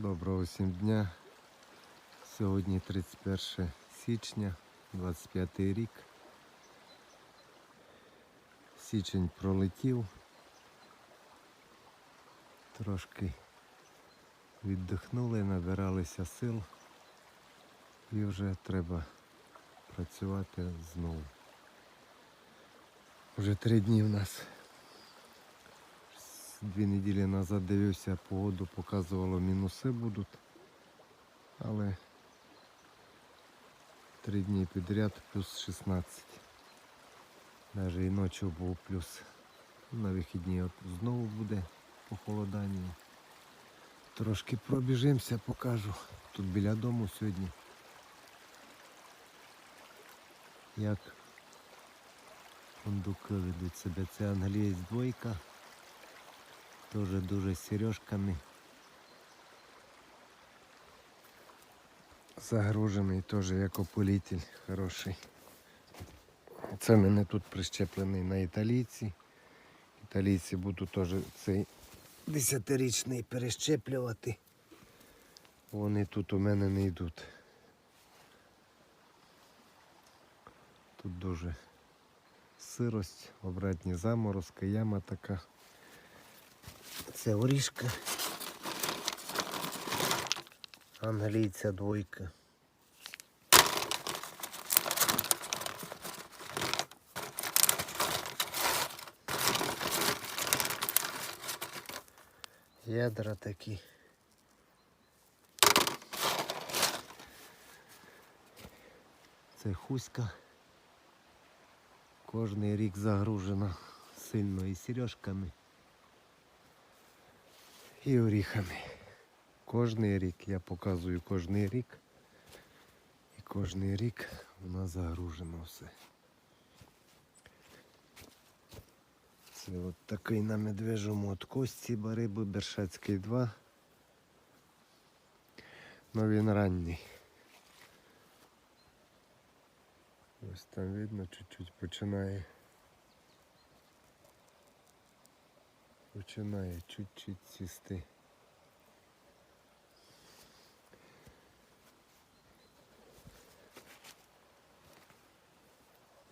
Доброго всім дня. Сьогодні 31 січня, 25 рік. Січень пролетів. Трошки віддихнули, набиралися сил і вже треба працювати знову. Вже три дні в нас. Дві неділі назад дивився, погоду показувало мінуси будуть. Але три дні підряд плюс 16. Навіть і ночі був плюс. На вихідні от знову буде похолодання. Трошки пробіжимося, покажу. Тут біля дому сьогодні. Як фундуки ведуть себе. Це англієць двойка. Дуже з сережками. Загружений теж як опилитель хороший. Це в мене тут прищеплений на італійці. Італійці буду теж цей десятирічний перещеплювати. Вони тут у мене не йдуть. Тут дуже сирость, обратні заморозки, яма така. Це орішка. Англійця двойка. Ядра такі. Це хуська. Кожний рік загружена сильно і сережками і оріхами. Кожний рік я показую кожний рік. І кожний рік вона загружена все. Це от такий на медвежому от кості бариби Бершацький 2. Ну він ранній. Ось там видно, чуть-чуть починає. Починає чуть-чуть цвісти.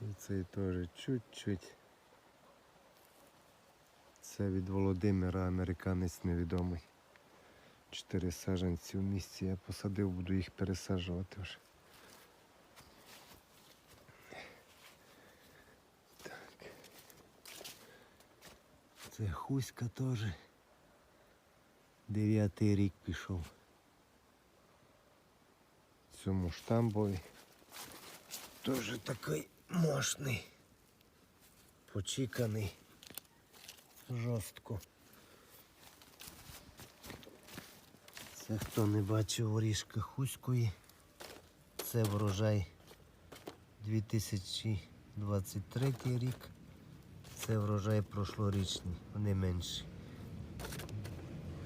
І цей теж чуть-чуть. Це від Володимира, американець невідомий. Чотири саджанці в місці я посадив, буду їх пересаджувати вже. Це хуська теж. Дев'ятий рік пішов. Цьому штамбові. Теж такий мощний. Почіканий. Жорстко. Це хто не бачив орішка хуської. Це врожай 2023 рік. Це врожай прошлорічний, вони менші.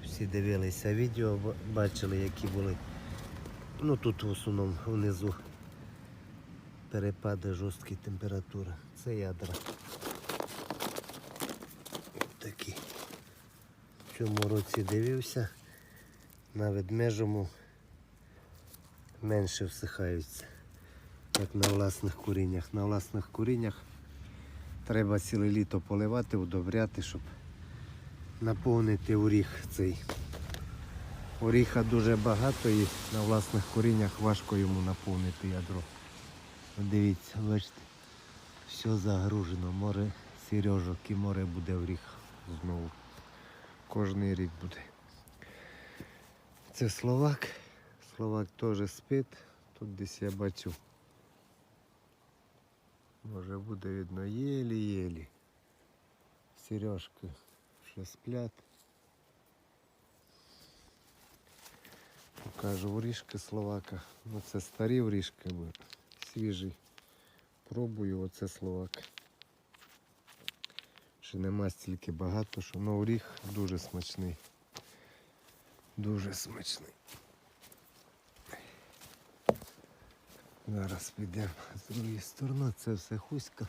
Всі дивилися відео, бачили, які були. Ну тут в основному внизу перепади жорсткі температури. Це ядра. Такі. В цьому році дивився. На ведмежому менше всихаються, як на власних куріннях. На власних куріннях треба ціле літо поливати, удобряти, щоб наповнити оріх цей. Оріха дуже багато і на власних коріннях важко йому наповнити ядро. Дивіться, бачите, все загружено, море сережок і море буде оріх знову. Кожний рік буде. Це Словак. Словак теж спить. Тут десь я бачив. Може буде видно єлі-єлі. Сережки ще сплять. Покажу вріжки Словака. Ну це старі вріжки, свіжий. Пробую, оце Словак. Ще нема стільки багато, що ну, оріх дуже смачний. Дуже смачний. Зараз підемо з другої сторони, це все хуська.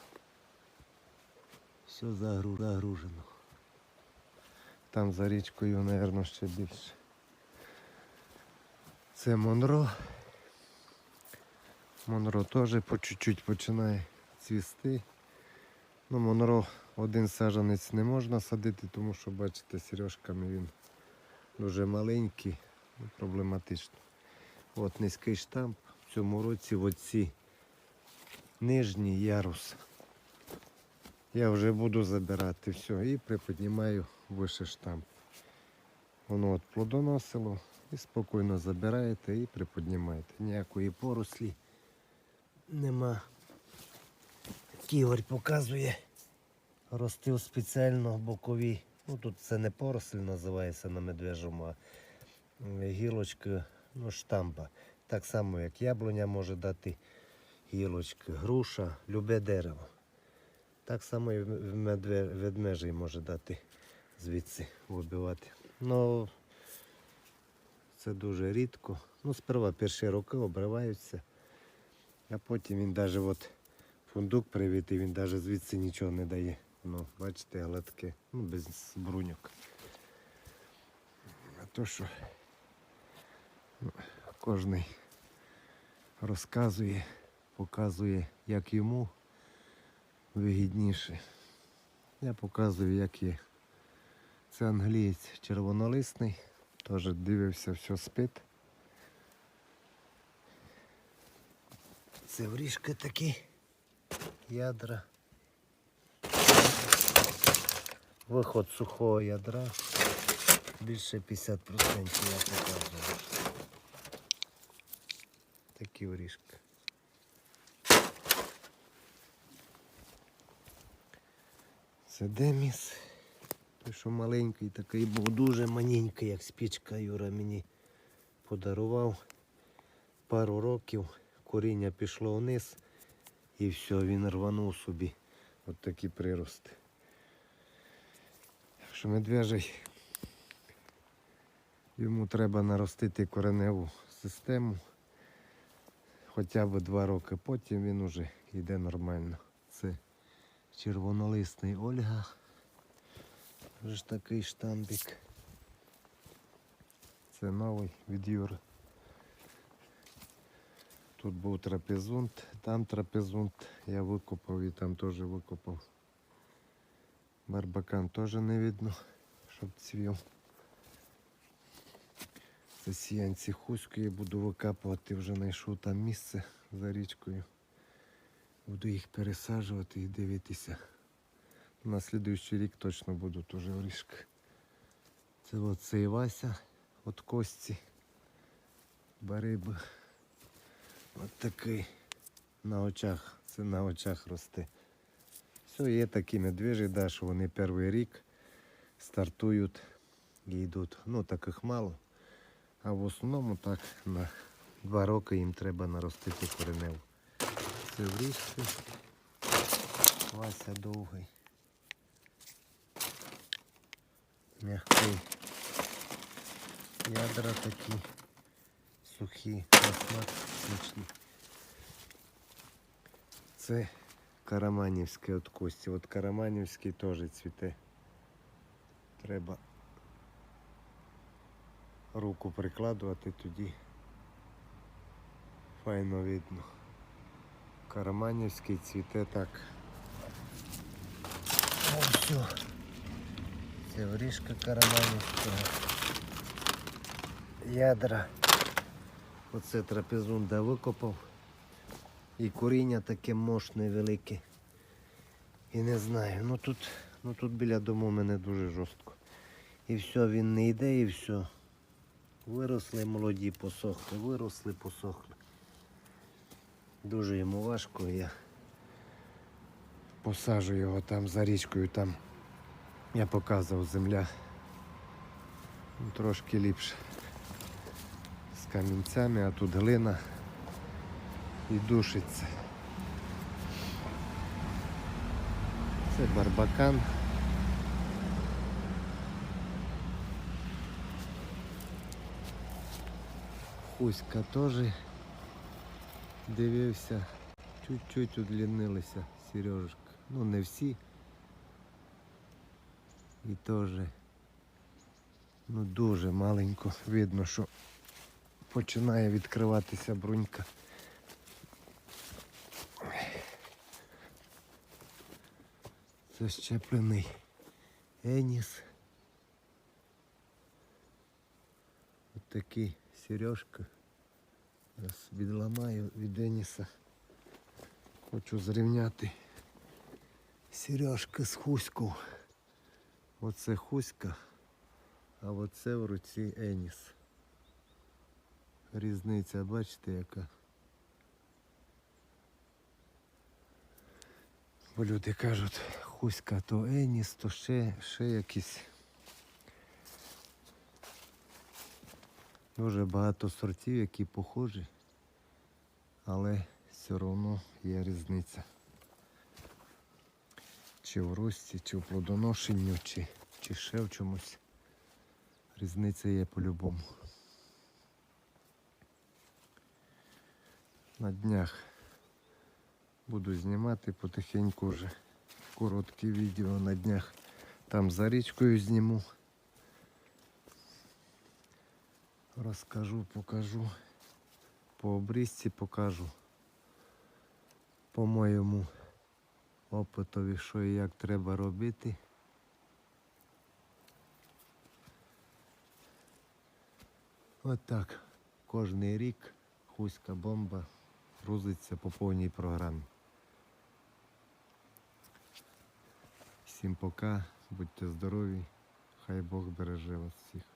Все загружено. Там за річкою, мабуть, ще більше. Це Монро. Монро теж по чуть-чуть починає цвісти. Ну, Монро один саджанець не можна садити, тому що, бачите, сережками він дуже маленький, ну, проблематично. От низький штамп. В цьому році оці нижній ярус. Я вже буду забирати все і приподнімаю вище штамп. Воно от плодоносило і спокійно забираєте і приподнімаєте. Ніякої порослі нема. Ківер показує. Ростив спеціально бокові. Ну тут це не поросль називається на медвежому, а м, гілочки, ну, штампа. Так само, як яблуня може дати гілочки, груша, любе дерево. Так само і ведмежий може дати звідси вибивати. Ну, це дуже рідко. Ну, сперва перші роки обриваються, а потім він навіть от фундук привітий, він навіть звідси нічого не дає. Ну, бачите, гладке, ну, без бруньок. А то що ну, кожний розказує, показує, як йому вигідніше. Я показую, як є. Це англієць червонолисний, теж дивився, все спить. Це вріжки такі, ядра. Виход сухого ядра. Більше 50% я показую. Такі вріжки. Це деміс. Той, що маленький такий був дуже маненький, як спічка Юра мені подарував. Пару років коріння пішло вниз і все, він рванув собі. От такі прирости. Так медвежий йому треба наростити кореневу систему. Хоча б два роки потім він уже йде нормально. Це червонолисний Ольга. Вже ж такий штамбик. Це новий від Юри. Тут був трапезунт, там трапезунт я викопав і там теж викопав. Барбакан теж не видно, щоб цвів. Це сіянці хуської буду викапувати, вже знайшов там місце за річкою. Буду їх пересаджувати і дивитися. На слідуючий рік точно будуть теж орішки. Це оцей Вася від кості. Бариби. От такий на очах. Це на очах росте. Все, є такі медвежі, да, що вони перший рік стартують і йдуть. Ну, таких мало. А в основному так на два роки їм треба наростити кореневу. Це вріжки. Вася довгий. Мягкий. Ядра такі сухі, на смачні. Це караманівське от кості. От караманівський теж цвіте. Треба руку прикладувати, тоді файно видно. Караманівський цвіте так. О, все. Це вріжка караманівського. Ядра. Оце трапезунда викопав. І коріння таке мощне, велике. І не знаю. Ну тут, ну тут біля дому мене дуже жорстко. І все, він не йде і все. Виросли молоді, посохли, виросли, посохли. Дуже йому важко, я посажу його там за річкою, там я показував земля. Трошки ліпше. З камінцями, а тут глина і душиться. Це барбакан. Хуська теж дивився, чуть-чуть удлінилися сережка. Ну не всі. І теж ну дуже маленько видно, що починає відкриватися брунька. Це щеплений еніс. Ось такий сережка. Зараз відламаю від еніса. Хочу зрівняти сережки з хуською. Оце хуська, а оце в руці еніс. Різниця, бачите, яка. Бо люди кажуть, хуська то еніс, то ще, ще якісь. Дуже багато сортів, які похожі, але все одно є різниця. Чи в рості, чи в плодоношенню, чи, чи ще в чомусь. Різниця є по-любому. На днях буду знімати потихеньку вже короткі відео на днях. Там за річкою зніму. Розкажу, покажу. По обрізці покажу. По моєму опитові, що і як треба робити. Отак. Кожний рік хуська бомба грузиться по повній програмі. Всім пока, будьте здорові, хай Бог береже вас всіх.